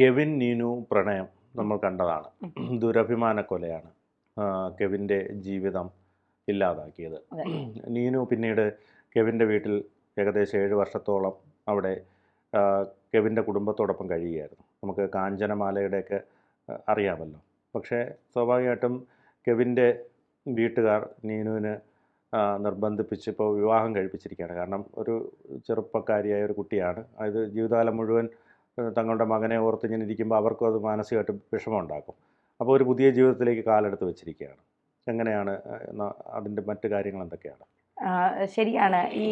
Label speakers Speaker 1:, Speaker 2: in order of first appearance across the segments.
Speaker 1: Kevin Neenu പ്രണയം നമ്മൾ കണ്ടതാണ്. ദുരഭിമാന കൊലയാണ് കെവിന്റെ ജീവിതം ഇല്ലാതാക്കിയത്. നീനു പിന്നീട് കെവിന്റെ വീട്ടിൽ ഏകദേശം ഏഴ് വർഷത്തോളം അവിടെ കെവിന്റെ കുടുംബത്തോടൊപ്പം കഴിയുകയായിരുന്നു. നമുക്ക് കാഞ്ചനമാലയുടെയൊക്കെ അറിയാമല്ലോ. പക്ഷേ സ്വാഭാവികമായിട്ടും കെവിന്റെ വീട്ടുകാർ നീനുവിന് നിർബന്ധിപ്പിച്ച് ഇപ്പോൾ വിവാഹം കഴിപ്പിച്ചിരിക്കുകയാണ്. കാരണം ഒരു ചെറുപ്പക്കാരിയായ ഒരു കുട്ടിയാണ്. അത് ജീവിതകാലം മുഴുവൻ തങ്ങളുടെ മകനെ ഓർത്ത് ഇങ്ങനെ ഇരിക്കുമ്പോൾ അവർക്കും അത് മാനസികമായിട്ട് വിഷമമുണ്ടാക്കും. അപ്പോൾ ഒരു പുതിയ ജീവിതത്തിലേക്ക് കാലെടുത്ത് വെച്ചിരിക്കുകയാണ്. എങ്ങനെയാണ് അതിന്റെ മറ്റു കാര്യങ്ങൾ എന്തൊക്കെയാണ്?
Speaker 2: ശരിയാണ്. ഈ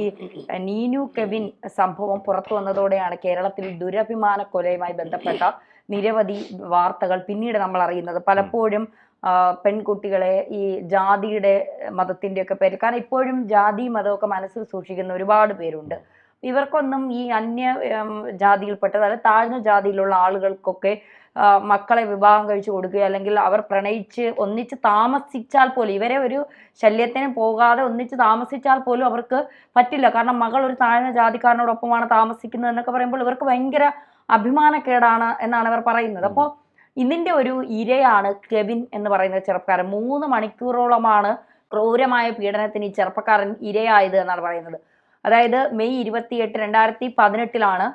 Speaker 2: നീനു കെവിൻ സംഭവം പുറത്തു വന്നതോടെയാണ് കേരളത്തിൽ ദുരഭിമാന കൊലയുമായി ബന്ധപ്പെട്ട നിരവധി വാർത്തകൾ പിന്നീട് നമ്മൾ അറിയുന്നത്. പലപ്പോഴും പെൺകുട്ടികളെ ഈ ജാതിയുടെ മതത്തിന്റെ ഒക്കെ പേരിൽ കാരണം ഇപ്പോഴും ജാതി മതമൊക്കെ മനസ്സിൽ സൂക്ഷിക്കുന്ന ഒരുപാട് പേരുണ്ട്. ഇവർക്കൊന്നും ഈ അന്യ ജാതിയിൽപ്പെട്ട ജാതിയിൽപ്പെട്ടത് അല്ലെ താഴ്ന്ന ജാതിയിലുള്ള ആളുകൾക്കൊക്കെ മക്കളെ വിവാഹം കഴിച്ചു കൊടുക്കുക അല്ലെങ്കിൽ അവർ പ്രണയിച്ച് ഒന്നിച്ച് താമസിച്ചാൽ പോലും ഇവരെ ഒരു ശല്യത്തിന് പോകാതെ ഒന്നിച്ച് താമസിച്ചാൽ പോലും അവർക്ക് പറ്റില്ല. കാരണം മകൾ ഒരു താഴ്ന്ന ജാതിക്കാരനോടൊപ്പമാണ് താമസിക്കുന്നത് എന്നൊക്കെ പറയുമ്പോൾ ഇവർക്ക് ഭയങ്കര അഭിമാനക്കേടാണ് എന്നാണ് ഇവർ പറയുന്നത്. അപ്പോൾ ഇതിന്റെ ഒരു ഇരയാണ് കെവിൻ എന്ന് പറയുന്ന ചെറുപ്പക്കാരൻ. മൂന്ന് മണിക്കൂറോളമാണ് ക്രൂരമായ പീഡനത്തിന് ഈ ചെറുപ്പക്കാരൻ ഇരയായത് എന്നാണ് പറയുന്നത്. അതായത് മെയ് ഇരുപത്തിയെട്ട് രണ്ടായിരത്തി പതിനെട്ടിലാണ്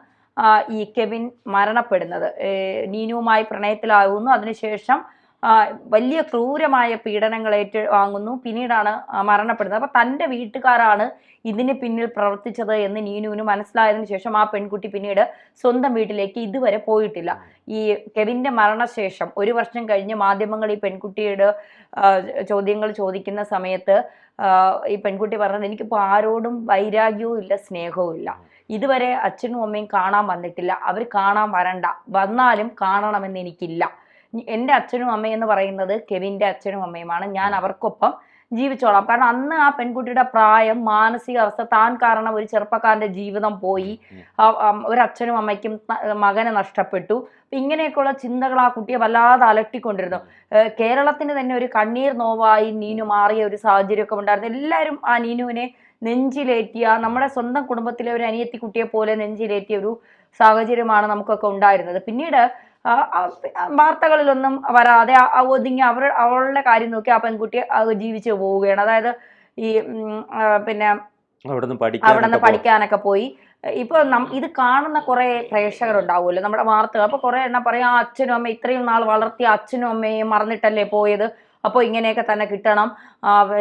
Speaker 2: ഈ കെവിൻ മരണപ്പെടുന്നത്. നീനുവുമായി പ്രണയത്തിലാകുന്നു. അതിനുശേഷം വലിയ ക്രൂരമായ പീഡനങ്ങൾ ഏറ്റു വാങ്ങുന്നു. പിന്നീടാണ് മരണപ്പെടുന്നത്. അപ്പൊ തന്റെ വീട്ടുകാരാണ് ഇതിന് പിന്നിൽ പ്രവർത്തിച്ചത് എന്ന് നീനുവിന് മനസ്സിലായതിനു ശേഷം ആ പെൺകുട്ടി പിന്നീട് സ്വന്തം വീട്ടിലേക്ക് ഇതുവരെ പോയിട്ടില്ല. ഈ കെവിന്റെ മരണശേഷം ഒരു വർഷം കഴിഞ്ഞ് മാധ്യമങ്ങൾ ഈ പെൺകുട്ടിയുടെ ചോദ്യങ്ങൾ ചോദിക്കുന്ന സമയത്ത് ഈ പെൺകുട്ടി പറഞ്ഞത് എനിക്കിപ്പോൾ ആരോടും വൈരാഗ്യവും ഇല്ല സ്നേഹവും ഇല്ല. ഇതുവരെ അച്ഛനും അമ്മയും കാണാൻ വന്നിട്ടില്ല. അവർ കാണാൻ വരണ്ട. വന്നാലും കാണണമെന്ന് എനിക്കില്ല. എന്റെ അച്ഛനും അമ്മയും എന്ന് പറയുന്നത് കെവിന്റെ അച്ഛനും അമ്മയുമാണ്. ഞാൻ അവർക്കൊപ്പം ജീവിച്ചോളാം. കാരണം അന്ന് ആ പെൺകുട്ടിയുടെ പ്രായം മാനസികാവസ്ഥ താൻ കാരണം ഒരു ചെറുപ്പക്കാരന്റെ ജീവിതം പോയി. ആ- ആ ഒരു അച്ഛനും അമ്മയ്ക്കും മകനെ നഷ്ടപ്പെട്ടു. ഇങ്ങനെയൊക്കെയുള്ള ചിന്തകൾ ആ കുട്ടിയെ വല്ലാതെ അലട്ടിക്കൊണ്ടിരുന്നു. കേരളത്തിന് തന്നെ ഒരു കണ്ണീർ നോവായി നീനു മാറിയ ഒരു സാഹചര്യമൊക്കെ ഉണ്ടായിരുന്നു. എല്ലാവരും ആ നീനുവിനെ നെഞ്ചിലേറ്റിയ നമ്മുടെ സ്വന്തം കുടുംബത്തിലെ ഒരു അനിയത്തി കുട്ടിയെ പോലെ നെഞ്ചിലേറ്റിയ ഒരു സാഹചര്യമാണ് നമുക്കൊക്കെ ഉണ്ടായിരുന്നത്. പിന്നീട് വാർത്തകളിലൊന്നും വരാതെ ഒതുങ്ങി അവർ അവളുടെ കാര്യം നോക്കി ആ പെൺകുട്ടി ജീവിച്ച് പോവുകയാണ്. അതായത് ഈ പിന്നെ
Speaker 1: അവിടെ നിന്ന്
Speaker 2: പഠിക്കാനൊക്കെ പോയി. ഇപ്പൊ ഇത് കാണുന്ന കുറെ പ്രേക്ഷകരുണ്ടാവുമല്ലോ. നമ്മുടെ വാർത്തകൾ. അപ്പൊ കുറെ എണ്ണം പറയാം അച്ഛനും അമ്മ ഇത്രയും നാൾ വളർത്തിയ അച്ഛനും അമ്മയും മറന്നിട്ടല്ലേ പോയത്? അപ്പോൾ ഇങ്ങനെയൊക്കെ തന്നെ കിട്ടണം.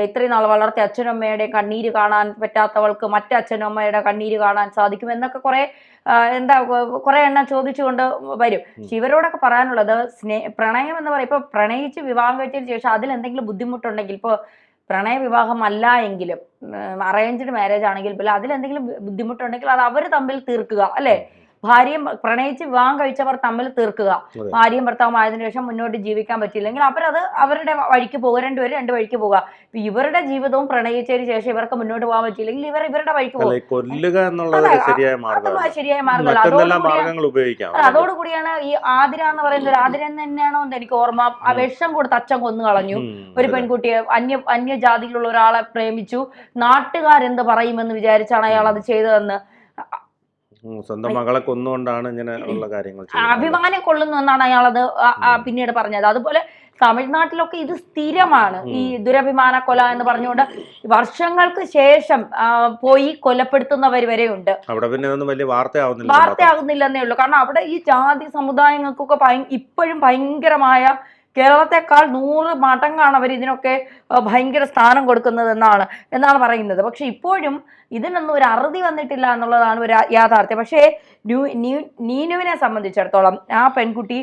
Speaker 2: ഇത്രയും നാൾ വളർത്തിയ അച്ഛനും അമ്മയുടെ കണ്ണീര് കാണാൻ പറ്റാത്തവൾക്ക് മറ്റു അച്ഛനും അമ്മയുടെ കണ്ണീര് കാണാൻ സാധിക്കും എന്നൊക്കെ കുറെ എന്താ കുറെ എണ്ണം ചോദിച്ചുകൊണ്ട് വരും. പക്ഷെ ഇവരോടൊക്കെ പറയാനുള്ളത് സ്നേ പ്രണയം എന്ന് പറയും ഇപ്പൊ പ്രണയിച്ച് വിവാഹം കഴിച്ചതിന് ശേഷം അതിൽ എന്തെങ്കിലും ബുദ്ധിമുട്ടുണ്ടെങ്കിൽ ഇപ്പോൾ പ്രണയ വിവാഹം അല്ല എങ്കിലും അറേഞ്ച്ഡ് മാരേജ് ആണെങ്കിൽ പോലും അതിലെന്തെങ്കിലും എന്തെങ്കിലും ബുദ്ധിമുട്ടുണ്ടെങ്കിൽ അത് അവർ തമ്മിൽ തീർക്കുക അല്ലെ? ഭാര്യയും പ്രണയിച്ച് വിവാഹം കഴിച്ചവർ തമ്മിൽ തീർക്കുക. ഭാര്യയും ഭർത്താവും ആയതിനു ശേഷം മുന്നോട്ട് ജീവിക്കാൻ പറ്റില്ലെങ്കിൽ അവരത് അവരുടെ വഴിക്ക് പോകുക. രണ്ടുപേരും രണ്ട് വഴിക്ക് പോകുക. ഇവരുടെ ജീവിതവും പ്രണയിച്ചതിന് ശേഷം ഇവർക്ക് മുന്നോട്ട് പോകാൻ പറ്റിയില്ലെങ്കിൽ ഇവർ ഇവരുടെ വഴിക്ക് പോകും.
Speaker 1: കൊല്ലുക എന്നുള്ളത് ശരിയായ മാർഗം
Speaker 2: അതോടുകൂടിയാണ് ഈ ആതിര എന്ന് പറയുന്നത്. ഒരു ആതിര എന്ന് തന്നെയാണോ എന്ന് എനിക്ക് ഓർമ്മ. ആ വിഷം കൊടുത്ത് അച്ഛൻ കൊന്നു കളഞ്ഞു. ഒരു. പെൺകുട്ടിയെ അന്യ അന്യജാതിയിലുള്ള ഒരാളെ പ്രേമിച്ചു. നാട്ടുകാരെന്ത് പറയുമെന്ന് വിചാരിച്ചാണ് അയാൾ അത് ചെയ്തതെന്ന്.
Speaker 1: സ്വന്തം മകളെ കൊന്നുകൊണ്ടാണ് ഇങ്ങനെ ഉള്ള കാര്യങ്ങൾ.
Speaker 2: അഭിമാനം കൊള്ളുന്നു എന്നാണ് അയാളത് ആ പിന്നീട് പറഞ്ഞത്. അതുപോലെ തമിഴ്നാട്ടിലൊക്കെ ഇത് സ്ഥിരമാണ്. ഈ ദുരഭിമാന കൊല എന്ന് പറഞ്ഞുകൊണ്ട് വർഷങ്ങൾക്ക് ശേഷം പോയി കൊലപ്പെടുത്തുന്നവർ വരെയുണ്ട്.
Speaker 1: അവിടെ പിന്നെ ഒന്നും വലിയ വാർത്തയാവുന്നില്ല.
Speaker 2: വാർത്തയാകുന്നില്ലെന്നേ ഉള്ളൂ. കാരണം അവിടെ ഈ ജാതി സമുദായങ്ങൾക്കൊക്കെ ഇപ്പോഴും ഭയങ്കരമായ കേരളത്തെക്കാൾ നൂറ് മടങ്ങാണ് അവർ ഇതിനൊക്കെ ഭയങ്കര സ്ഥാനം കൊടുക്കുന്നത് എന്നാണ് എന്നാണ് പറയുന്നത്. പക്ഷെ ഇപ്പോഴും ഇതിനൊന്നും ഒരു അറുതി വന്നിട്ടില്ല എന്നുള്ളതാണ് ഒരു യാഥാർത്ഥ്യം. പക്ഷേ ന്യൂ- ന്യൂ- നീനുവിനെ സംബന്ധിച്ചിടത്തോളം ആ പെൺകുട്ടി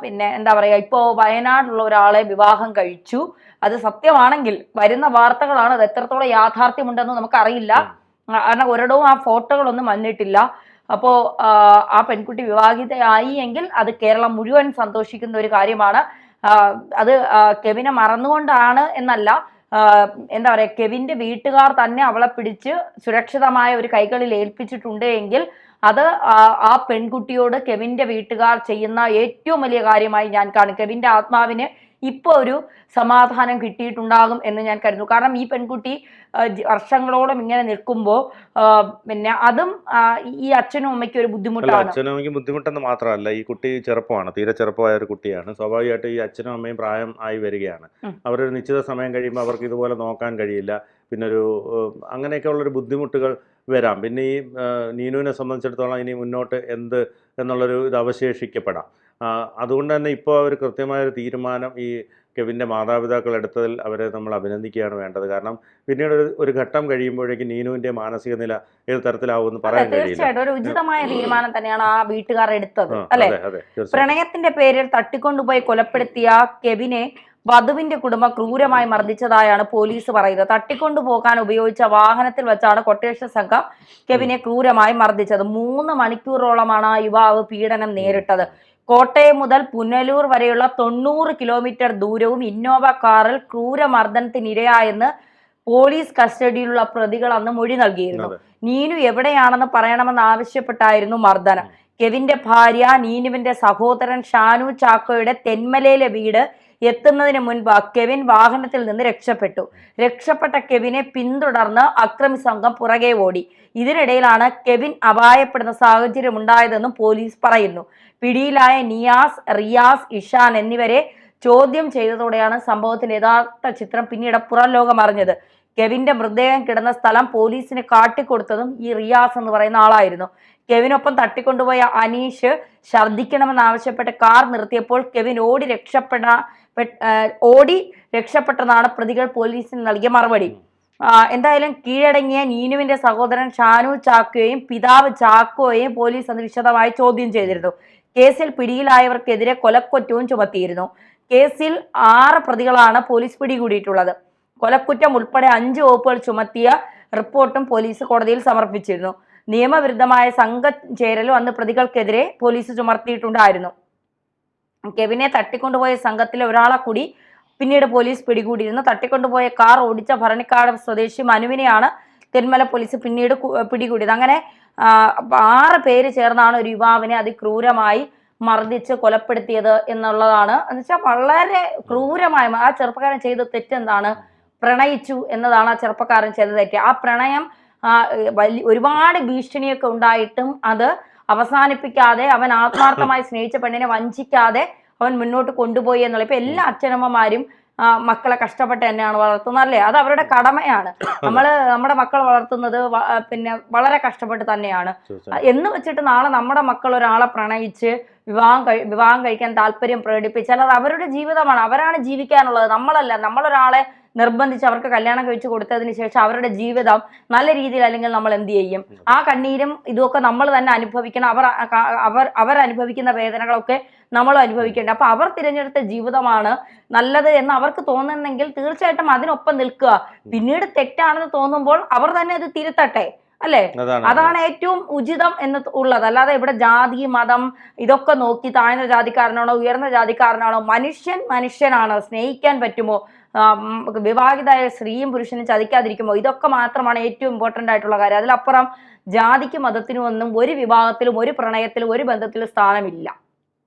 Speaker 2: പിന്നെ എന്താ പറയുക ഇപ്പോൾ വയനാട്ടിലുള്ള ഒരാളെ വിവാഹം കഴിച്ചു. അത് സത്യമാണെങ്കിൽ വരുന്ന വാർത്തകളാണ് അത് എത്രത്തോളം യാഥാർത്ഥ്യമുണ്ടെന്ന് നമുക്കറിയില്ല. കാരണം ഒരിടവും ആ ഫോട്ടോകളൊന്നും വന്നിട്ടില്ല. അപ്പോൾ ആ പെൺകുട്ടി വിവാഹിതയായി എങ്കിൽ അത് കേരളം മുഴുവൻ സന്തോഷിക്കുന്ന ഒരു കാര്യമാണ്. അത് കെവിനെ മറന്നുകൊണ്ടാണ് എന്നല്ല എന്താ പറയുക കെവിന്റെ വീട്ടുകാർ തന്നെ അവളെ പിടിച്ച് സുരക്ഷിതമായ ഒരു കൈകളിൽ ഏൽപ്പിച്ചിട്ടുണ്ട് എങ്കിൽ അത് ആ, പെൺകുട്ടിയോട് കെവിന്റെ വീട്ടുകാർ ചെയ്യുന്ന ഏറ്റവും വലിയ കാര്യമായി ഞാൻ കാണും. കെവിന്റെ ആത്മാവിന് ഇപ്പോൾ ഒരു സമാധാനം കിട്ടിയിട്ടുണ്ടാകും എന്ന് ഞാൻ കരുതുന്നു. കാരണം ഈ പെൺകുട്ടി വർഷങ്ങളോളം ഇങ്ങനെ നിൽക്കുമ്പോൾ പിന്നെ അതും ഈ അച്ഛനും അമ്മയ്ക്കും ഒരു ബുദ്ധിമുട്ടാണ്.
Speaker 1: അച്ഛനും അമ്മയ്ക്ക് ബുദ്ധിമുട്ടെന്ന് മാത്രമല്ല ഈ കുട്ടി ചെറുപ്പമാണ് തീരെ ചെറുപ്പമായ ഒരു കുട്ടിയാണ്. സ്വാഭാവികമായിട്ട് ഈ അച്ഛനും അമ്മയും പ്രായം ആയി വരികയാണ്. അവരൊരു നിശ്ചിത സമയം കഴിയുമ്പോൾ അവർക്ക് ഇതുപോലെ നോക്കാൻ കഴിയില്ല. പിന്നെ ഒരു ഏഹ്, അങ്ങനെയൊക്കെ ഉള്ളൊരു ബുദ്ധിമുട്ടുകൾ വരാം. പിന്നെ ഈ നീനുവിനെ സംബന്ധിച്ചിടത്തോളം ഇനി മുന്നോട്ട് എന്ത് എന്നുള്ളൊരു ഇത് അവശേഷിക്കപ്പെടാം. അതുകൊണ്ട് തന്നെ ഇപ്പോൾ അവർ കൃത്യമായൊരു തീരുമാനം ഈ കെവിന്റെ മാതാപിതാക്കൾ എടുത്തതിൽ അവരെ നമ്മൾ അഭിനന്ദിക്കുകയാണ് വേണ്ടത്. കാരണം പിന്നീട് ഒരു ഒരു ഘട്ടം കഴിയുമ്പോഴേക്കും നീനുവിന്റെ മാനസിക നില ഏത് തരത്തിലാവുമെന്ന് പറയാൻ
Speaker 2: തീർച്ചയായിട്ടും ഒരു ഉചിതമായ തീരുമാനം തന്നെയാണ് ആ വീട്ടുകാർ എടുത്തത് അല്ലേ? പ്രണയത്തിന്റെ പേരിൽ തട്ടിക്കൊണ്ടുപോയി കൊലപ്പെടുത്തിയ കെവിനെ വധുവിന്റെ കുടുംബം ക്രൂരമായി മർദ്ദിച്ചതായാണ് പോലീസ് പറയുന്നത്. തട്ടിക്കൊണ്ടുപോകാൻ ഉപയോഗിച്ച വാഹനത്തിൽ വെച്ചാണ് കൊട്ടേഷൻ സംഘം കെവിനെ ക്രൂരമായി മർദ്ദിച്ചത്. മൂന്ന് മണിക്കൂറോളമാണ് ആ യുവാവ് പീഡനം നേരിട്ടത്. കോട്ടയം മുതൽ പുനലൂർ വരെയുള്ള തൊണ്ണൂറ് കിലോമീറ്റർ ദൂരവും ഇന്നോവ കാറിൽ ക്രൂരമർദ്ദനത്തിനിരയായെന്ന് പോലീസ് കസ്റ്റഡിയിലുള്ള പ്രതികൾ അന്ന് മൊഴി നൽകിയിരുന്നു. നീനു എവിടെയാണെന്ന് പറയണമെന്ന് ആവശ്യപ്പെട്ടായിരുന്നു മർദ്ദനം. കെവിന്റെ ഭാര്യ നീനുവിന്റെ സഹോദരൻ ഷാനു ചാക്കോയുടെ തെന്മലയിലെ വീട് എത്തുന്നതിന് മുൻപ് കെവിൻ വാഹനത്തിൽ നിന്ന് രക്ഷപ്പെട്ടു. രക്ഷപ്പെട്ട കെവിനെ പിന്തുടർന്ന് അക്രമി സംഘം പുറകെ ഓടി. ഇതിനിടയിലാണ് കെവിൻ അപായപ്പെടുന്ന സാഹചര്യം ഉണ്ടായതെന്നും പോലീസ് പറയുന്നു. പിടിയിലായ നിയാസ് റിയാസ് ഇഷാൻ എന്നിവരെ ചോദ്യം ചെയ്തതോടെയാണ് സംഭവത്തിന്റെ യഥാർത്ഥ ചിത്രം പിന്നീട് പുറം ലോകം അറിഞ്ഞത്. കെവിന്റെ മൃതദേഹം കിടന്ന സ്ഥലം പോലീസിന് കാട്ടിക്കൊടുത്തതും ഈ റിയാസ് എന്ന് പറയുന്ന ആളായിരുന്നു. കെവിനൊപ്പം തട്ടിക്കൊണ്ടുപോയ അനീഷ് ഛർദ്ദിക്കണമെന്നാവശ്യപ്പെട്ട് കാർ നിർത്തിയപ്പോൾ കെവിൻ ഓടി രക്ഷപ്പെട പെ- ആ, ഓടി രക്ഷപ്പെട്ടതാണ് പ്രതികൾ പോലീസിന് നൽകിയ മറുപടി. എന്തായാലും കീഴടങ്ങിയ നീനുവിന്റെ സഹോദരൻ ഷാനു ചാക്കോയെയും പിതാവ് ചാക്കോയെയും പോലീസ് അന്ന് വിശദമായി ചോദ്യം ചെയ്തിരുന്നു. കേസിൽ പിടിയിലായവർക്കെതിരെ കൊലക്കുറ്റവും ചുമത്തിയിരുന്നു. കേസിൽ ആറ് പ്രതികളാണ് പോലീസ് പിടികൂടിയിട്ടുള്ളത്. കൊലക്കുറ്റം ഉൾപ്പെടെ അഞ്ച് വകുപ്പുകൾ ചുമത്തിയ റിപ്പോർട്ടും പോലീസ് കോടതിയിൽ സമർപ്പിച്ചിരുന്നു. നിയമവിരുദ്ധമായ സംഘം ചേരലും അന്ന് പ്രതികൾക്കെതിരെ പോലീസ് ചുമർത്തിയിട്ടുണ്ടായിരുന്നു. കെവിനെ തട്ടിക്കൊണ്ടുപോയ സംഘത്തിലെ ഒരാളെ കൂടി പിന്നീട് പോലീസ് പിടികൂടിയിരുന്നു. തട്ടിക്കൊണ്ടുപോയ കാർ ഓടിച്ച ഭരണിക്കാട് സ്വദേശി മനുവിനെയാണ് തെന്മല പോലീസ് പിന്നീട് പിടികൂടിയത്. അങ്ങനെ ആറ് പേര് ചേർന്നാണ് ഒരു യുവാവിനെ അതിക്രൂരമായി മർദ്ദിച്ച് കൊലപ്പെടുത്തിയത് എന്നുള്ളതാണ്. എന്ന് വെച്ചാൽ വളരെ ക്രൂരമായ ആ ചെറുപ്പക്കാരൻ ചെയ്ത തെറ്റെന്താണ്? പ്രണയിച്ചു എന്നതാണ് ആ ചെറുപ്പക്കാരൻ ചെയ്ത തെറ്റ്. ആ പ്രണയം വലിയ ഒരുപാട് ഭീഷണിയൊക്കെ ഉണ്ടായിട്ടും അത് അവസാനിപ്പിക്കാതെ അവൻ ആത്മാർത്ഥമായി സ്നേഹിച്ച പെണ്ണിനെ വഞ്ചിക്കാതെ അവൻ മുന്നോട്ട് കൊണ്ടുപോയി എന്നുള്ള ഇപ്പൊ എല്ലാ അച്ഛനമ്മമാരും മക്കളെ കഷ്ടപ്പെട്ട് തന്നെയാണ് വളർത്തുന്നത് അല്ലേ? അത് അവരുടെ കടമയാണ്. നമ്മൾ നമ്മുടെ മക്കൾ വളർത്തുന്നത് പിന്നെ വളരെ കഷ്ടപ്പെട്ട് തന്നെയാണ്. എന്ന് വെച്ചിട്ട് നാളെ നമ്മുടെ മക്കൾ ഒരാളെ പ്രണയിച്ച് വിവാഹം കഴി വിവാഹം കഴിക്കാൻ താല്പര്യം പ്രകടിപ്പിച്ചാൽ അത് അവരുടെ ജീവിതമാണ്. അവരാണ് ജീവിക്കാനുള്ളത്. നമ്മളല്ല. നമ്മളൊരാളെ നിർബന്ധിച്ച് അവർക്ക് കല്യാണം കഴിച്ചു കൊടുത്തതിന് ശേഷം അവരുടെ ജീവിതം നല്ല രീതിയിൽ അല്ലെങ്കിൽ നമ്മൾ എന്ത് ചെയ്യും? ആ കണ്ണീരും ഇതുമൊക്കെ നമ്മൾ തന്നെ അനുഭവിക്കണം. അവർ അവർ അവർ അനുഭവിക്കുന്ന വേദനകളൊക്കെ നമ്മളും അനുഭവിക്കേണ്ടത്. അപ്പൊ അവർ തിരഞ്ഞെടുത്ത ജീവിതമാണ് നല്ലത് എന്ന് അവർക്ക് തോന്നുന്നെങ്കിൽ തീർച്ചയായിട്ടും അതിനൊപ്പം നിൽക്കുക. പിന്നീട് തെറ്റാണെന്ന് തോന്നുമ്പോൾ അവർ തന്നെ അത് തിരുത്തട്ടെ അല്ലേ?
Speaker 1: അതാണ്.
Speaker 2: ഏറ്റവും ഉചിതം എന്ന് ഉള്ളത്. അല്ലാതെ ഇവിടെ ജാതി മതം ഇതൊക്കെ നോക്കി താഴ്ന്ന ജാതിക്കാരനാണോ ഉയർന്ന ജാതിക്കാരനാണോ മനുഷ്യൻ മനുഷ്യനാണ്. സ്നേഹിക്കാൻ പറ്റുമോ? വിവാഹിതായ സ്ത്രീയും പുരുഷനും ചതിക്കാതിരിക്കുമോ? ഇതൊക്കെ മാത്രമാണ് ഏറ്റവും ഇമ്പോർട്ടന്റ് ആയിട്ടുള്ള കാര്യം. അതിലപ്പുറം ജാതിക്കും മതത്തിനും ഒന്നും ഒരു വിവാഹത്തിലും ഒരു പ്രണയത്തിലും ഒരു ബന്ധത്തിലും സ്ഥാനമില്ല.